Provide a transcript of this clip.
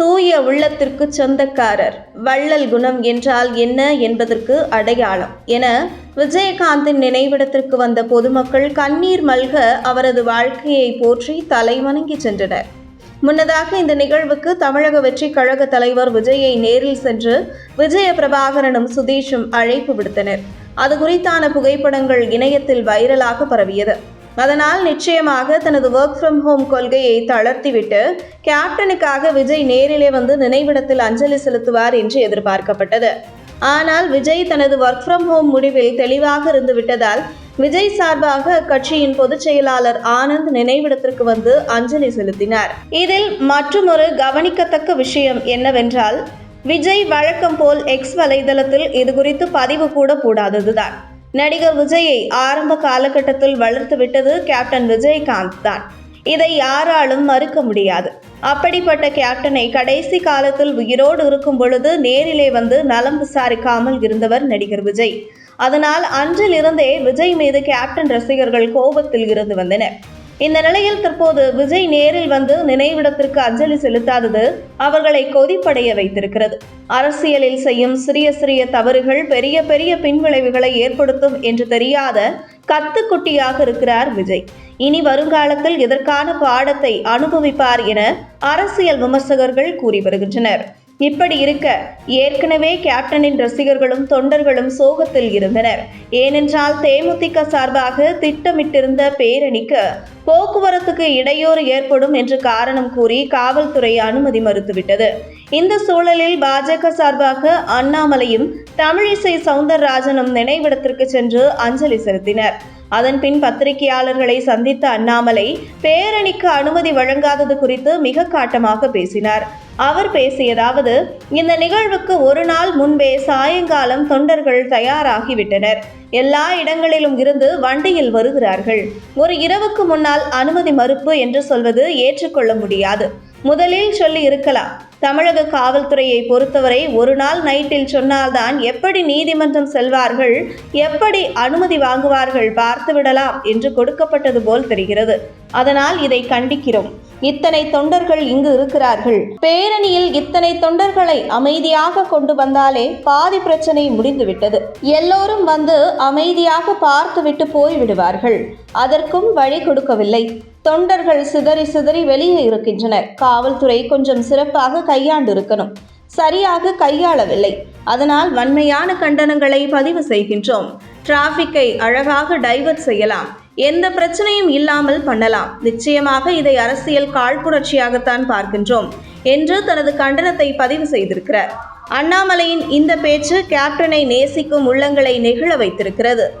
தூய உள்ளத்திற்கு சொந்தக்காரர். வள்ளல் குணம் என்றால் என்ன என்பதற்கு அடையாளம். என விஜயகாந்தின் நினைவிடத்திற்கு வந்த பொதுமக்கள் கண்ணீர் மல்க அவரது வாழ்க்கையை போற்றி தலைவணங்கி சென்றனர். முன்னதாக இந்த நிகழ்வுக்கு தமிழக வெற்றி கழக தலைவர் விஜயை நேரில் சென்று விஜய பிரபாகரனும் சுதீஷும் அழைப்பு விடுத்தனர். அது குறித்தான புகைப்படங்கள் இணையத்தில் வைரலாக பரவியது. அதனால் நிச்சயமாக தனது ஒர்க் ஃப்ரம் ஹோம் கொள்கையை தளர்த்திவிட்டு கேப்டனுக்காக விஜய் நேரிலே வந்து நினைவிடத்தில் அஞ்சலி செலுத்துவார் என்று எதிர்பார்க்கப்பட்டது. ஆனால் விஜய் தனது ஒர்க் ஃப்ரம் ஹோம் முடிவில் தெளிவாக இருந்து விட்டதால் விஜய் சார்பாக அக்கட்சியின் பொதுச் செயலாளர் ஆனந்த் நினைவிடத்திற்கு வந்து அஞ்சலி செலுத்தினார். இதில் மற்றொரு கவனிக்கத்தக்க விஷயம் என்னவென்றால் விஜய் வழக்கம் போல் எக்ஸ் வலைதளத்தில் இது குறித்து பதிவு கூட கூடாததுதான் நடிகர் விஜயை ஆரம்ப காலகட்டத்தில் வளர்த்து விட்டது கேப்டன் விஜயகாந்த் தான். இதை யாராலும் மறுக்க முடியாது. அப்படிப்பட்ட கேப்டனை கடைசி காலத்தில் உயிரோடு இருக்கும் பொழுது நேரிலே வந்து நலம் விசாரிக்காமல் இருந்தவர் நடிகர் விஜய். அதனால் அன்றிலிருந்தே விஜய் மீது கேப்டன் ரசிகர்கள் கோபத்தில் இருந்து வந்தனர். இந்த நிலையில் தற்போது விஜய் நேரில் வந்து நினைவிடத்திற்கு அஞ்சலி செலுத்தாதது அவர்களை கொதிப்படைய வைத்திருக்கிறது. அரசியலில் செய்யும் சிறிய சிறிய தவறுகள் பெரிய பெரிய பின்விளைவுகளை ஏற்படுத்தும் என்று தெரியாத கத்துக்குட்டியாக இருக்கிறார் விஜய். இனி வருங்காலத்தில் இதற்கான பாடத்தை அனுபவிப்பார் என அரசியல் விமர்சகர்கள் கூறி வருகின்றனர். இப்படி இருக்க ஏற்கனவே கேப்டனின் ரசிகர்களும் தொண்டர்களும் சோகத்தில் இருந்தனர். ஏனென்றால் தேமுதிக சார்பாக திட்டமிட்டிருந்த பேரணிக்கு போக்குவரத்துக்கு இடையூறு ஏற்படும் என்று காரணம் கூறி காவல்துறை அனுமதி மறுத்துவிட்டது. இந்த சூழலில் பாஜக சார்பாக அண்ணாமலையும் தமிழிசை சவுந்தரராஜனும் நினைவிடத்திற்கு சென்று அஞ்சலி செலுத்தினர். அதன்பின் பத்திரிகையாளர்களை சந்தித்த அண்ணாமலை பேரணிக்கு அனுமதி வழங்காதது குறித்து மிக காட்டமாக பேசினார். அவர் பேசியதாவது இந்த நிகழ்வுக்கு ஒரு நாள் முன்பே சாயங்காலம் தொண்டர்கள் தயாராகிவிட்டனர். எல்லா இடங்களிலும் இருந்து வண்டியில் வருகிறார்கள். ஒரு இரவுக்கு முன்னால் அனுமதி மறுப்பு என்று சொல்வது ஏற்றுக்கொள்ள முடியாது. முதலில் சொல்லி இருக்கலாம். தமிழக காவல்துறையை பொறுத்தவரை ஒரு நாள் நைட்டில் சொன்னால்தான் எப்படி நீதிமன்றம் செல்வார்கள் எப்படி அனுமதி வாங்குவார்கள் பார்த்துவிடலாம் என்று கொடுக்கப்பட்டது போல் தெரிகிறது. அதனால் இதை கண்டிக்கிறோம். இத்தனை தொண்டர்கள் இங்கு இருக்கிறார்கள். பேரணியில் இத்தனை தொண்டர்களை அமைதியாக கொண்டு வந்தாலே பாதி பிரச்சனை முடிந்துவிட்டது. எல்லோரும் வந்து அமைதியாக பார்த்துவிட்டு போய்விடுவார்கள். அதற்கும் வழி கொடுக்கவில்லை. தொண்டர்கள் சிதறி சிதறி வெளியே இருக்கின்றனர். காவல்துறை கொஞ்சம் சிறப்பாக கையாண்டு இருக்கணும் சரியாக கையாளவில்லை. அதனால் வன்மையான கண்டனங்களை பதிவு செய்கின்றோம். டிராஃபிக்கை அழகாக டைவர்ட் செய்யலாம். எந்த பிரச்சனையும் இல்லாமல் பண்ணலாம். நிச்சயமாக இதை அரசியல் காழ்ப்புணர்ச்சியாகத்தான் பார்க்கின்றோம் என்று தனது கண்டனத்தை பதிவு செய்திருக்கிறார். அண்ணாமலையின் இந்த பேச்சு கேப்டனை நேசிக்கும் உள்ளங்களை நெகிழ வைத்திருக்கிறது.